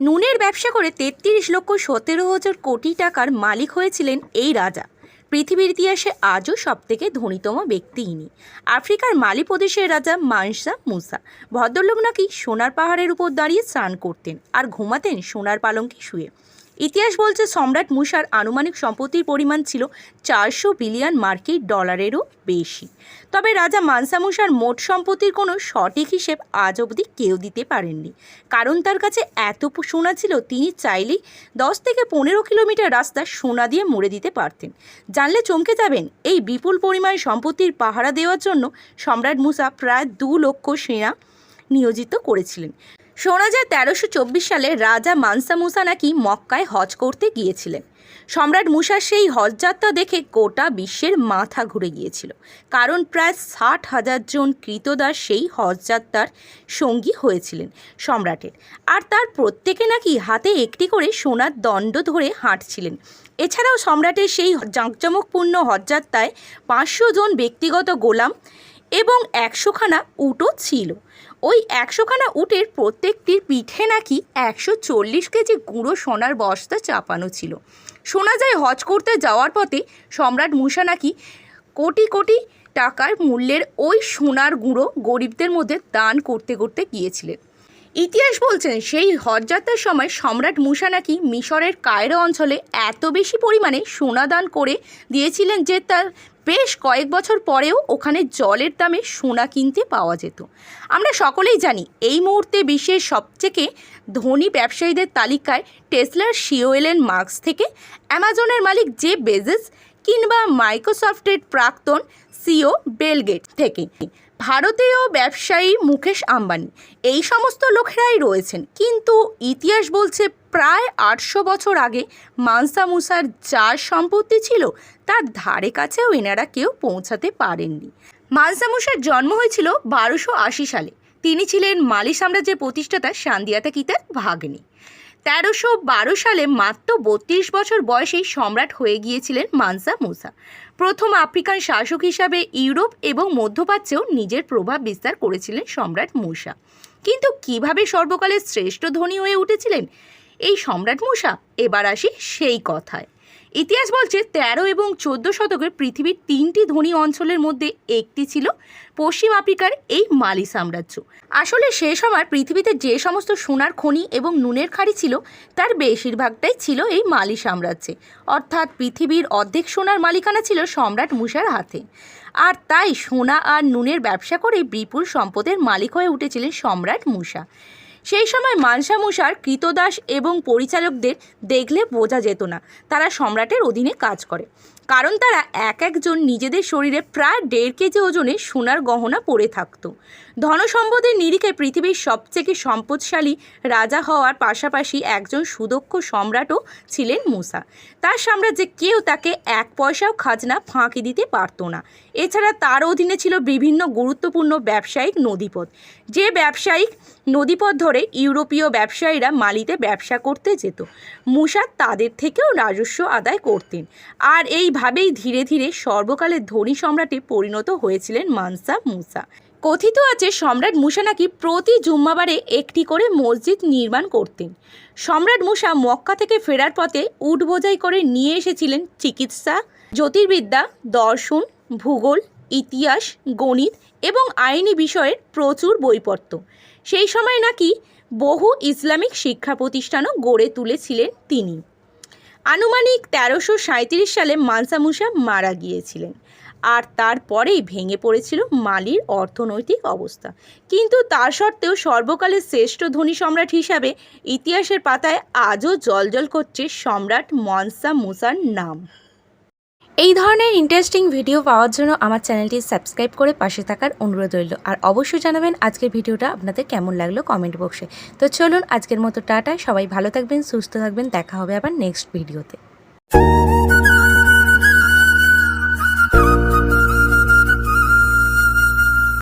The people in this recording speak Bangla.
নুনের ব্যবসা করে তেত্রিশ লক্ষ সতেরো হাজার কোটি টাকার মালিক হয়েছিলেন এই রাজা। পৃথিবীর ইতিহাসে আজও সবথেকে ধনীতম ব্যক্তি ইনি। আফ্রিকার মালি প্রদেশের রাজা মানসা মুসা। ভদ্রলোক নাকি সোনার পাহাড়ের উপর দাঁড়িয়ে স্নান করতেন আর ঘুমাতেন সোনার পালঙ্কে শুয়ে। ইতিহাস বলছে সম্রাট মুসার আনুমানিক সম্পত্তির পরিমাণ ছিল চারশো বিলিয়ন মার্কিন ডলারেরও বেশি। তবে রাজা মানসা মুসার মোট সম্পত্তির কোনো সঠিক হিসেব আজ অবধি কেউ দিতে পারেননি। কারণ তার কাছে এত সোনা ছিল, তিনি চাইলেই দশ থেকে পনেরো কিলোমিটার রাস্তা সোনা দিয়ে মুড়ে দিতে পারতেন। জানলে চমকে যাবেন, এই বিপুল পরিমাণ সম্পত্তির পাহারা দেওয়ার জন্য সম্রাট মুসা প্রায় দু লক্ষ সেনা নিয়োজিত করেছিলেন। শোনা যায় তেরোশো সালে রাজা মানসা মুসা নাকি মক্কায় হজ করতে গিয়েছিলেন। সম্রাট মুসার সেই হজযাত্রা দেখে গোটা বিশ্বের মাথা ঘুরে গিয়েছিল। কারণ প্রায় ষাট হাজার জন কৃতদাস সেই হজযাত্রার সঙ্গী হয়েছিলেন সম্রাটের। আর তার প্রত্যেকে নাকি হাতে একটি করে সোনার দণ্ড ধরে হাঁটছিলেন। এছাড়াও সম্রাটের সেই জাঁকজমকপূর্ণ হজযাত্রায় পাঁচশো জন ব্যক্তিগত গোলাম এবং একশোখানা উটও ছিল। ওই একশোখানা উটের প্রত্যেকটির পিঠে নাকি একশো চল্লিশ কেজি গুঁড়ো সোনার বস্তা চাপানো ছিল। শোনা যায় হজ করতে যাওয়ার পথে সম্রাট মুসা নাকি কোটি কোটি টাকার মূল্যের ওই সোনার গুঁড়ো গরিবদের মধ্যে দান করতে করতে গিয়েছিলেন। ইতিহাস বলছেন সেই হজযাত্রার সময় সম্রাট মুসা নাকি মিশরের কায়রো অঞ্চলে এত বেশি পরিমাণে সোনা দান করে দিয়েছিলেন যে তার বেশ কয়েক বছর পরেও ওখানে জলের দামে সোনা কিনতে পাওয়া যেত। আমরা সকলেই জানি এই মুহূর্তে বিশ্বের সবথেকে ধনী ব্যবসায়ীদের তালিকায় টেসলার শিওয়েলেন মার্কস থেকে অ্যামাজনের মালিক জে বেজেস কিংবা মাইক্রোসফটের প্রাক্তন সিও বেলগেট থেকে। ভারতীয় ব্যবসায়ী মুকেশ আম্বানি। এই সমস্ত লোকেরাই রয়েছেন। কিন্তু ইতিহাস বলছে প্রায় আটশো বছর আগে মানসা মুসার যা সম্পত্তি ছিল, তার ধারে কাছেও এনারা কেউ পৌঁছাতে পারেননি। মানসা মুসার জন্ম হয়েছিল বারোশো আশি সালে। তিনি ছিলেন মালি সাম্রাজ্যের প্রতিষ্ঠাতা সান্দিয়াতা কিতার ভাগ্নি। তেরোশো বারো সালে মাত্র বত্রিশ বছর বয়সেই সম্রাট হয়ে গিয়েছিলেন মানসা মুসা। প্রথম আফ্রিকান শাসক হিসাবে ইউরোপ এবং মধ্যপ্রাচ্যেও নিজের প্রভাব বিস্তার করেছিলেন সম্রাট মুসা। কিন্তু কীভাবে সর্বকালের শ্রেষ্ঠ ধনী হয়ে উঠেছিলেন? এই সম্রাট মুসা, এবার আসি সেই কথায়। ইতিহাস বলছে তেরো এবং চোদ্দ শতকের পৃথিবীর তিনটি ধনী অঞ্চলের মধ্যে একটি ছিল পশ্চিম আফ্রিকার এই মালি সাম্রাজ্য। আসলে সে সময় পৃথিবীতে যে সমস্ত সোনার খনি এবং নুনের খাড়ি ছিল, তার বেশিরভাগটাই ছিল এই মালি সাম্রাজ্যে। অর্থাৎ পৃথিবীর অর্ধেক সোনার মালিকানা ছিল সম্রাট মুসার হাতে। আর তাই সোনা আর নুনের ব্যবসা করে বিপুল সম্পদের মালিক হয়ে উঠেছিলেন সম্রাট মুসা। সেই সময় মানসা মুসার কৃতদাস এবং পরিচালকদের দেখলে বোঝা যেত না। তারা সম্রাটের অধীনে কাজ করে। কারণ তারা এক একজন নিজেদের শরীরে প্রায় দেড় কেজি ওজনে সোনার গহনা পরে থাকতো। ধনসম্পদের নিরিখে পৃথিবীর সবথেকে সম্পদশালী রাজা হওয়ার পাশাপাশি একজন সুদক্ষ সম্রাটও ছিলেন মুসা। তার সাম্রাজ্যে কেউ তাকে এক পয়সাও খাজনা ফাঁকি দিতে পারতো না। এছাড়া তার অধীনে ছিল বিভিন্ন গুরুত্বপূর্ণ ব্যবসায়িক নদীপথ। যে ব্যবসায়িক নদীপথ ধরে ইউরোপীয় ব্যবসায়ীরা মালিতে ব্যবসা করতে যেত। মুসা তাদের থেকেও রাজস্ব আদায় করতেন। আর এইভাবেই ধীরে ধীরে সর্বকালের ধনী সম্রাটে পরিণত হয়েছিলেন মানসা মুসা। কথিত আছে, সম্রাট মুসা নাকি প্রতি জুম্মাবারে একটি করে মসজিদ নির্মাণ করতেন। সম্রাট মুসা মক্কা থেকে ফেরার পথে উট বোঝাই করে নিয়ে এসেছিলেন চিকিৎসা, জ্যোতির্বিদ্যা, দর্শন, ভূগোল, ইতিহাস, গণিত এবং আইনি বিষয়ের প্রচুর বইপত্র। সেই সময় নাকি বহু ইসলামিক শিক্ষা প্রতিষ্ঠানও গড়ে তুলেছিলেন তিনি। আনুমানিক তেরোশো সাঁত্রিশ সালে মানসা মুসা মারা গিয়েছিলেন। আর তারপরেই ভেঙে পড়েছিল মালির অর্থনৈতিক অবস্থা। কিন্তু তার সত্ত্বেও সর্বকালের শ্রেষ্ঠ ধনী সম্রাট হিসাবে ইতিহাসের পাতায় আজও জলজল করছে সম্রাট মনসা মুসার নাম। এই ধরনের ইন্টারেস্টিং ভিডিও পাওয়ার জন্য আমার চ্যানেলটি সাবস্ক্রাইব করে পাশে থাকার অনুরোধ রইল। আর অবশ্যই জানাবেন আজকের ভিডিওটা আপনাদের কেমন লাগল কমেন্ট বক্সে তো চলুন আজকের মতো টাটা, সবাই ভালো থাকবেন, সুস্থ থাকবেন, দেখা হবে আবার নেক্সট ভিডিওতে